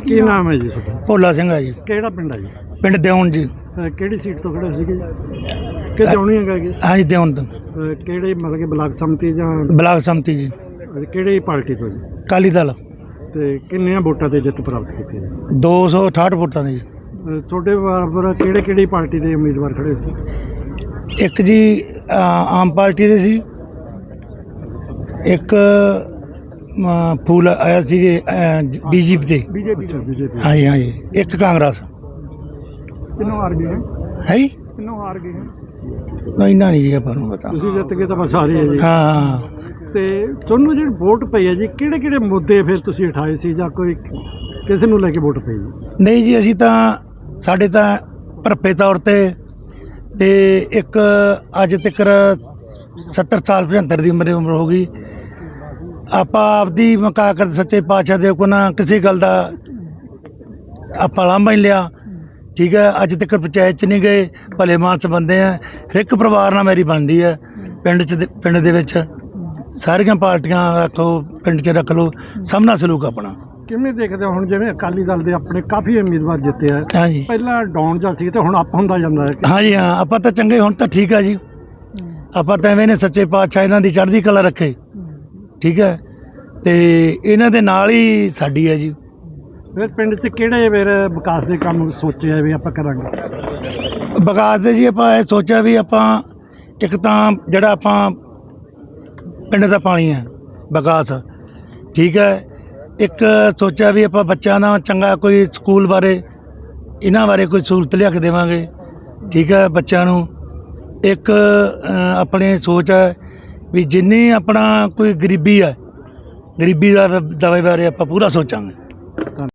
ਕੀ ਨਾਮ ਹੈ ਜੀ ਤੁਹਾਡਾ? ਭੋਲਾ ਸਿੰਘ ਆ ਜੀ। ਕਿਹੜਾ ਪਿੰਡ ਹੈ ਜੀ? ਪਿੰਡ ਦਿਉਣ ਜੀ। ਅਹ ਕਿਹੜੀ ਸੀਟ ਤੋਂ ਖੜੇ ਸੀਗੇ? ਕਿ ਜਾਉਣੀ ਹੈਗਾ ਜੀ? ਹਾਂਜੀ ਦਿਉਣ ਤੋਂ। ਅਹ ਕਿਹੜੇ ਮਤਲਬ ਕਿ ਬਲਾਕ ਸਮਤੀ ਜਾਂ ਬਲਾਕ ਸੰਮਤੀ ਜੀ। ਅਹ ਕਿਹੜੀ ਪਾਰਟੀ ਤੋਂ ਜੀ? ਕਾਲੀ ਦਲ। ਤੇ ਕਿੰਨੀਆਂ ਵੋਟਾਂ ਤੇ ਜਿੱਤ ਪ੍ਰਾਪਤ ਕੀਤੀ ਹੈ? 268 ਵੋਟਾਂ ਦੇ ਜੀ। ਅਹ ਤੁਹਾਡੇ ਬਰਾਬਰ ਕਿਹੜੇ ਕਿਹੜੀ ਪਾਰਟੀ ਦੇ ਉਮੀਦਵਾਰ ਖੜੇ ਸੀ? ਇੱਕ ਜੀ ਅ, ਆਮ ਪਾਰਟੀ ਦੇ ਸੀ। ਇੱਕ ਫੂਲ ਆਇਆ ਸੀਗੇ ਬੀਜੇਪੀ ਦੇ। ਬੀਜੇਪੀ ਬੀਜੇਪੀ ਹਾਂਜੀ ਹਾਂਜੀ। ਇੱਕ ਕਾਂਗਰਸ। ਕਿੰਨੋਂ ਹਾਰ ਗਏ ਹੈ ਹੈ ਜੀ? ਕਿੰਨੋਂ ਹਾਰ ਗਏ ਹੈ ਨਹੀਂ ਨਾ ਨਹੀਂ ਜੀ ਆਪਾਂ ਨੂੰ ਪਤਾ। ਤੁਸੀਂ ਜਿੱਤ ਗਏ ਤਾਂ ਬਸ ਹਾਰੇ ਹੈ ਜੀ। ਹਾਂ। ਤੇ ਤੁਹਾਨੂੰ ਜਿਹੜੀ ਵੋਟ ਪਈ ਹੈ ਜੀ ਕਿਹੜੇ ਕਿਹੜੇ ਮੁੱਦੇ ਫਿਰ ਤੁਸੀਂ ਉਠਾਏ ਸੀ ਜਾਂ ਕੋਈ ਕਿਸ ਨੂੰ ਲੈ ਕੇ ਵੋਟ ਪਈ? ਜੀ ਨਹੀਂ ਜੀ ਅਸੀਂ ਤਾਂ ਸਾਡੇ ਤਾਂ ਭਰਪੇ ਤੌਰ ਤੇ ਤੇ ਇੱਕ ਅੱਜ ਤੱਕ 70 ਸਾਲ 75 ਦੀ ਉਮਰ ਉਮਰ ਹੋ ਗਈ। ਆਪਾਂ ਆਪਦੀ ਮਕਾ ਕਰ ਸੱਚੇ ਪਾਤਸ਼ਾਹ ਦੇ ਕੋ ਨਾ ਕਿਸੇ ਗੱਲ ਦਾ ਆਪਾਂ ਲਾਂਭਾ ਹੀ ਨਹੀਂ ਲਿਆ। ਠੀਕ ਹੈ ਅੱਜ ਤੱਕ ਪੰਚਾਇਤ ਚ ਨਹੀਂ ਗਏ ਭਲੇ ਮਾਨਸ ਬੰਦੇ ਆ। ਹਰ ਇੱਕ ਪਰਿਵਾਰ ਨਾਲ ਮੇਰੀ ਬਣਦੀ ਹੈ ਪਿੰਡ ਚ ਪਿੰਡ ਦੇ ਵਿੱਚ। ਸਾਰੀਆਂ ਪਾਰਟੀਆਂ ਰੱਖੋ ਪਿੰਡ ਚ ਰੱਖ ਲਓ ਨਾਲ ਸਲੂਕ ਆਪਣਾ। ਕਿਵੇਂ ਦੇਖਦੇ ਹੋ ਹੁਣ ਜਿਵੇਂ ਅਕਾਲੀ ਦਲ ਦੇ ਆਪਣੇ ਕਾਫੀ ਉਮੀਦਵਾਰ ਜਿੱਤੇ ਆ। ਹਾਂਜੀ। ਪਹਿਲਾਂ ਡਾਊਨ ਜਾ ਸੀ ਤੇ ਹੁਣ ਅਪ ਹੁੰਦਾ ਜਾਂਦਾ ਹੈ। ਹਾਂਜੀ ਹਾਂ ਆਪਾਂ ਤਾਂ ਚੰਗੇ ਹੁਣ ਤਾਂ ਠੀਕ ਆ ਜੀ। ਆਪਾਂ ਤਾਂ ਐਵੇਂ ਨੇ ਸੱਚੇ ਪਾਤਸ਼ਾਹ ਇਹਨਾਂ ਦੀ ਚੜ੍ਹਦੀ ਕਲਾ ਰੱਖੇ। ਠੀਕ ਹੈ? ਤੇ ਇਹਨਾਂ ਦੇ ਨਾਲ ਹੀ ਸਾਡੀ ਹੈ ਜੀ। ਫਿਰ ਪਿੰਡ 'ਚ ਕਿਹੜੇ ਫਿਰ ਵਿਕਾਸ ਦੇ ਕੰਮ ਸੋਚਿਆ ਵੀ ਆਪਾਂ ਕਰਾਂਗੇ? ਵਿਕਾਸ ਦੇ ਜੀ ਆਪਾਂ ਇਹ ਸੋਚਿਆ ਵੀ ਆਪਾਂ ਇੱਕ ਤਾਂ ਜਿਹੜਾ ਆਪਾਂ ਪਿੰਡ ਦਾ ਪਾਣੀ ਹੈ ਵਿਕਾਸ ਠੀਕ ਹੈ? ਇੱਕ ਸੋਚਿਆ ਵੀ ਆਪਾਂ ਬੱਚਿਆਂ ਦਾ ਚੰਗਾ ਕੋਈ ਸਕੂਲ ਬਾਰੇ ਇਹਨਾਂ ਬਾਰੇ ਕੋਈ ਸਹੂਲਤ ਲਿਆ ਕੇ ਦੇਵਾਂਗੇ ਠੀਕ ਹੈ ਬੱਚਿਆਂ ਨੂੰ? ਇੱਕ ਆਪਣੇ ਸੋਚ ਹੈ ਵੀ ਜਿੰਨੀ ਆਪਣਾ ਕੋਈ ਗਰੀਬੀ ਹੈ ਗਰੀਬੀ ਦਾ ਦਵੇ ਬਾਰੇ ਆਪਾਂ ਪੂਰਾ ਸੋਚਾਂਗੇ।